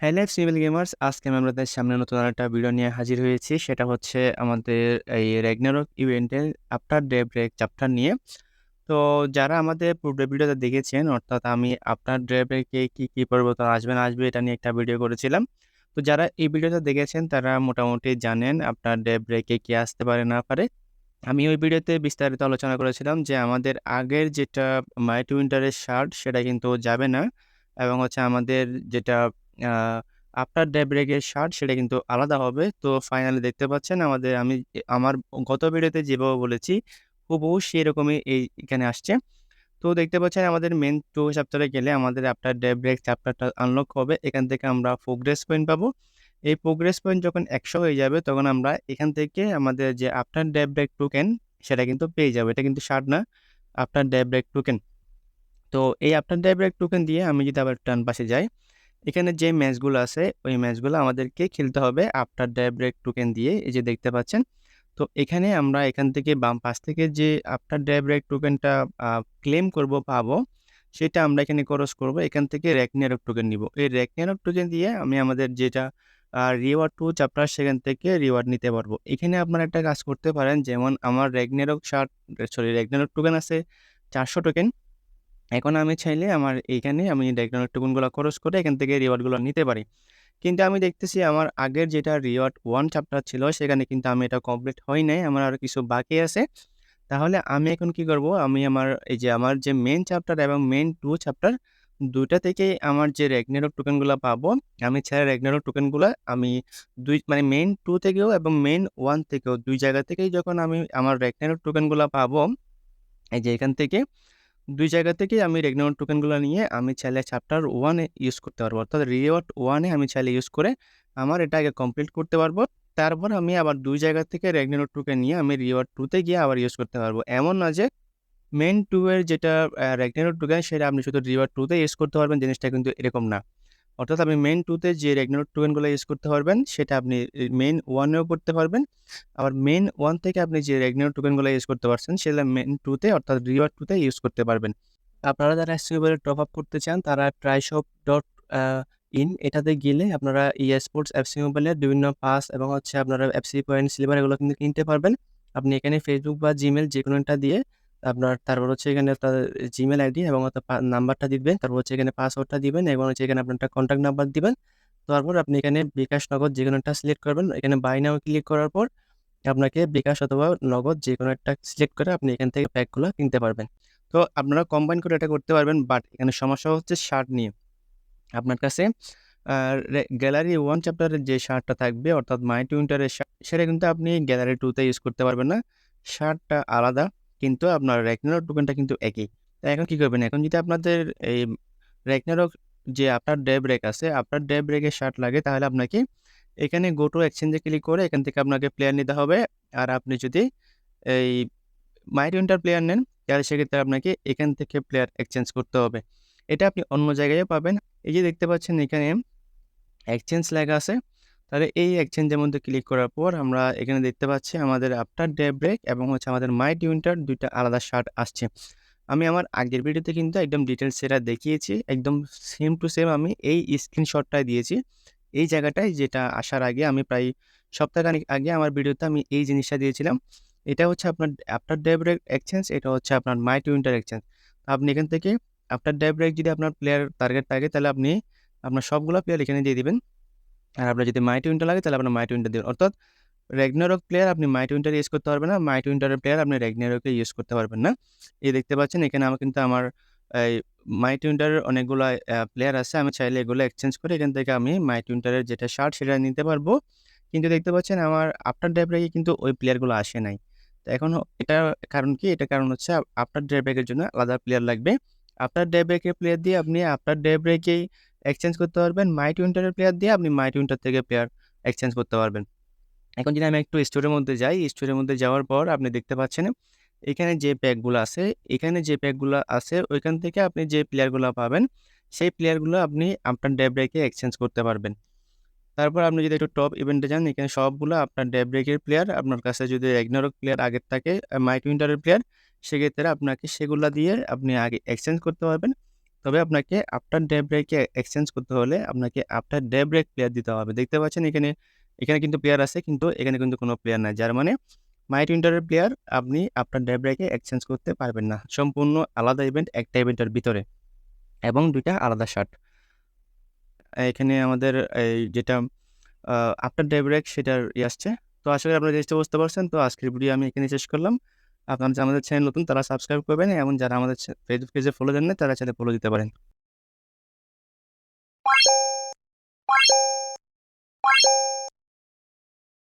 Hello civil gamers আজকে আমি আপনাদের সামনে নতুন একটা ভিডিও নিয়ে হাজির হয়েছি। সেটা হচ্ছে আমাদের এই রেগনারক ইভেন্টের আফটার ডে ব্রেক চ্যাপ্টার নিয়ে। তো যারা আমাদের পূর্বের ভিডিওতে দেখেছেন, অর্থাৎ আমি আপনার ডে ব্রেকে কী কী পরিবর্তন আসবে না আসবে, এটা নিয়ে একটা ভিডিও করেছিলাম। তো যারা এই ভিডিওটা দেখেছেন, তারা মোটামুটি জানেন আপনার ডে ব্রেকে কী আসতে পারে না পারে। আমি ওই ভিডিওতে বিস্তারিত আলোচনা করেছিলাম যে আমাদের আগের যেটা মাইট উইন্টারের শার্ট সেটা কিন্তু যাবে না এবং হচ্ছে আমাদের যেটা আফটার ডে ব্রেকের শার্ট সেটা কিন্তু আলাদা হবে। তো ফাইনালি দেখতে পাচ্ছেন আমাদের, আমি আমার গত ভিডিওতে যেভাবে বলেছি হুবহু সেরকমই এই এখানে আসছে। তো দেখতে পাচ্ছেন আমাদের মেন টু চ্যাপ্টারে গেলে আমাদের আফটার ডে ব্রেক চ্যাপ্টারটা আনলক হবে। এখান থেকে আমরা প্রোগ্রেস পয়েন্ট পাবো। এই প্রোগ্রেস পয়েন্ট যখন একশো হয়ে যাবে, তখন আমরা এখান থেকে আমাদের যে আফটার ডে ব্রেক টোকেন সেটা কিন্তু পেয়ে যাবে। এটা কিন্তু শার্ট না আফটার ডে ব্রেক টোকেন তো এই আফটার ডে ব্রেক টোকেন দিয়ে আমি যদি আবার টান পাশে যাই, এখানে যে ম্যাচগুলো আছে, ওই ম্যাচগুলো আমাদেরকে খেলতে হবে আফটার ডে ব্রেক টোকেন দিয়ে। এই যে দেখতে পাচ্ছেন, তো এখানে আমরা এখান থেকে বাম পাশ থেকে যে আফটার ডে ব্রেক টোকেনটা ক্লেম করব, পাবো, সেটা আমরা এখানে খরচ করব। এখান থেকে র্যাকনিয়ারক টোকেন নিব। এই র্যাকনিয়ারক টোকেন দিয়ে আমি আমাদের যেটা রিওয়ার্ড টু চ্যাপ্টার সেখান থেকে রিওয়ার্ড নিতে পারব। এখানে আপনারা একটা কাজ করতে পারেন, যেমন আমার Ragnarok shirt sorry Ragnarok token আছে, চারশো টোকেন এখন আমি চাইলে আমার এইখানে আমি র্যাগনেরক টোকেনগুলো খরচ করে এখান থেকে রিওয়ার্ডগুলো নিতে পারি। কিন্তু আমি দেখতেছি আমার আগের যেটা রিওয়ার্ড ওয়ান চ্যাপ্টার ছিল, সেখানে কিন্তু আমি এটা কমপ্লিট হয় নাই, আমার আরও কিছু বাকি আছে। তাহলে আমি এখন কি করব? আমি আমার এই যে আমার যে মেন চ্যাপ্টার এবং মেন টু চ্যাপ্টার দুইটা থেকেই আমার যে র্যাগনেরক টোকেনগুলো পাবো, আমি ছাড়া র্যাগনেরক টোকেনগুলো আমি দুই মানে মেন টু থেকেও এবং মেন ওয়ান থেকেও, দুই জায়গা থেকেই যখন আমি আমার র্যাগনেরক টোকেনগুলো পাবো, এই যে এখান থেকে, দুই জায়গা থেকে আমি রেগনাউন্ট টোকেনগুলো নিয়ে আমি চাইলে চ্যাপ্টার ওয়ানে ইউজ করতে পারব। অর্থাৎ রিওয়ার্ড ওয়ানে আমি চাইলে ইউজ করে আমার এটা আগে কমপ্লিট করতে পারব। তারপর আমি আবার দুই জায়গা থেকে রেগনাউন্ট টোকেন নিয়ে আমি রিওয়ার্ড টুতে গিয়ে আবার ইউজ করতে পারব। এমন না যে মেন টু এর যেটা রেগনাউন্ট টোকেন সেটা আপনি শুধু রিওয়ার্ড টুতে ইউজ করতে পারবেন, জিনিসটা কিন্তু এরকম না। অর্থাৎ আপনি মেন টুতে যে রেগনাউন্ট টোকেনগুলো ইউজ করতে পারবেন, সেটা আপনি মেন ওয়ানেও করতে পারবেন। আবার মেন ওয়ান থেকে আপনি যে রেগনাউন্ট টোকেনগুলো ইউজ করতে পারছেন সেটা মেন টুতে অর্থাৎ রিওয়ার্ড টুতে ইউজ করতে পারবেন। আপনারা যারা এসটিউবের টপ আপ করতে চান, তারা ট্রাইশপ ডট ইন এটাতে গেলে আপনারা ই স্পোর্টস এফসি মোবাইলের বিভিন্ন পাস এবং হচ্ছে আপনারা অ্যাপসি পয়েন্ট সিলভার এগুলো কিন্তু কিনতে পারবেন। আপনি এখানে ফেসবুক বা জিমেল যে কোনো একটা দিয়ে আপনার তারপর হচ্ছে এখানে আপনার জিমেল আইডি এবং নাম্বারটা দিবেন, তারপর হচ্ছে এখানে পাসওয়ার্ডটা দিবেন এবং হচ্ছে এখানে আপনার একটা কন্ট্যাক্ট নাম্বার দিবেন। তারপর আপনি এখানে বিকাশ নগদ যে কোনো একটা সিলেক্ট করবেন। এখানে বাই নাও ক্লিক করার পর আপনাকে বিকাশ অথবা নগদ যে কোনো একটা সিলেক্ট করে আপনি এখান থেকে প্যাকগুলো কিনতে পারবেন। তো আপনারা কম্বাইন করে এটা করতে পারবেন বাট এখানে সমস্যা হচ্ছে শার্ট নিয়ে। আপনার কাছে গ্যালারি ওয়ান চ্যাপ্টারের যে শার্টটা থাকবে, অর্থাৎ মাই টুইন্টারের শার্ট সেটা কিন্তু আপনি গ্যালারি টুতে ইউজ করতে পারবেন না। শার্টটা আলাদা। কিন্তু আপনার র্যাকনারক টোকেনটা কিন্তু একই। তাই এখন কী করবেন? এখন যদি আপনাদের এই র্যাকনারক যে আপনার ডে ব্রেক আছে, আপনার ডে ব্রেকের শার্ট লাগে, তাহলে আপনাকে এখানে গো টু এক্সচেঞ্জে ক্লিক করে এখান থেকে আপনাকে প্লেয়ার নিতে হবে। আর আপনি যদি এই মাই টুইন্টার প্লেয়ার নেন, তাহলে সেক্ষেত্রে আপনাকে এখান থেকে প্লেয়ার এক্সচেঞ্জ করতে হবে। এটা আপনি অন্য জায়গায়ও পাবেন। এই যে দেখতে পাচ্ছেন এখানে এক্সচেঞ্জ লেখা আছে। তাহলে এই এক্সচেঞ্জের মধ্যে ক্লিক করার পর আমরা এখানে দেখতে পাচ্ছি আমাদের আফটার ডে ব্রেক এবং হচ্ছে আমাদের মাই টিউন্টার দুইটা আলাদা শার্ট আসছে। আমি আমার আগের ভিডিওতে কিন্তু একদম ডিটেলস সেটা দেখিয়েছি, একদম সেম টু সেম আমি এই স্ক্রিনশটটাই দিয়েছি। এই জায়গাটায় যেটা আসার আগে আমি প্রায় সপ্তাহখানিক আগে আমার ভিডিওতে আমি এই জিনিসটা দিয়েছিলাম। এটা হচ্ছে আপনার আফটার ডে ব্রেক এক্সচেঞ্জ এটা হচ্ছে আপনার মাই টুইন্টার এক্সচেঞ্জ আপনি এখান থেকে আফটার ডে ব্রেক যদি আপনার প্লেয়ার টার্গেট থাকে তাহলে আপনি আপনার সবগুলো প্লেয়ার এখানে দিয়ে দিবেন। আর আপনার যদি মাই টুইন্টার লাগে, তাহলে আপনার মাই টুইন্টার দেবেন অর্থাৎ রেগনারক প্লেয়ার আপনি মাই টুইন্টার ইউজ করতে পারবেন না মাই টুইন্টারের প্লেয়ার আপনি রেগনারকে ইউজ করতে পারবেন না। এই দেখতে পাচ্ছেন, এখানে আমার কিন্তু আমার, এই মাই টুইন্টারের অনেকগুলো প্লেয়ার আছে। আমি চাইলে এগুলো এক্সচেঞ্জ করে এখান থেকে আমি মাই টুইন্টারের যেটা শার্ট সেটা নিতে পারব। কিন্তু দেখতে পাচ্ছেন, আমার আফটার ডে ব্রেকে কিন্তু ওই প্লেয়ারগুলো আসে নাই। তো এখন এটা কারণ কি? এটা কারণ হচ্ছে আফটার ডে ব্রেকের জন্য আলাদা প্লেয়ার লাগবে। আফটার ডে ব্রেকের প্লেয়ার দিয়ে আপনি আফটার ডে ব্রেকেই এক্সচেঞ্জ করতে পারবেন মাই টুইন্টারের প্লেয়ার দিয়ে আপনি মাই টুইন্টার থেকে প্লেয়ার এক্সচেঞ্জ করতে পারবেন এখন যদি আমি একটু স্টোরের মধ্যে যাই স্টোরের মধ্যে যাওয়ার পর আপনি দেখতে পাচ্ছেন এখানে যে প্যাকগুলো আছে, এখানে যে প্যাকগুলো আছে ওইখান থেকে আপনি যে প্লেয়ারগুলো পাবেন, সেই প্লেয়ারগুলো আপনি আপনার ডে ব্রেকে এক্সচেঞ্জ করতে পারবেন তারপর আপনি যদি একটু টপ ইভেন্টে যান, এখানে সবগুলো আপনার ডে ব্রেকের প্লেয়ার আপনার কাছে যদি রেগনারক প্লেয়ার আগের থাকে মাই টুইন্টারের প্লেয়ার সেক্ষেত্রে আপনাকে সেগুলা দিয়ে আপনি আগে এক্সচেঞ্জ করতে পারবেন। তবে আপনাকে আফটার ডে ব্রেকে এক্সচেঞ্জ করতে হলে আপনাকে আফটার ডে ব্রেক প্লেয়ার দিতে হবে। দেখতে পাচ্ছেন এখানে, এখানে কিন্তু প্লেয়ার আছে কিন্তু এখানে কিন্তু কোনো প্লেয়ার নাই। যার মানে মাই টুইন্টারের প্লেয়ার আপনি আফটার ডে ব্রেকে এক্সচেঞ্জ করতে পারবেন না। সম্পূর্ণ আলাদা ইভেন্ট একটা ইভেন্টের ভিতরে এবং দুইটা আলাদা শার্ট। এখানে আমাদের এই যেটা আফটার ডে ব্রেক সেটার ইয়ে আসছে। তো করি আপনারা জিনিসটা বুঝতে পারছেন। তো আজকের ভিডিও আমি এখানে শেষ করলাম। আপনারা যে আমাদের চ্যানেল নতুন, তারা সাবস্ক্রাইব করবেন এবং যারা আমাদের ফেসবুক পেজে ফলো দেন না তারা চ্যানেল ফলো দিতে পারেন।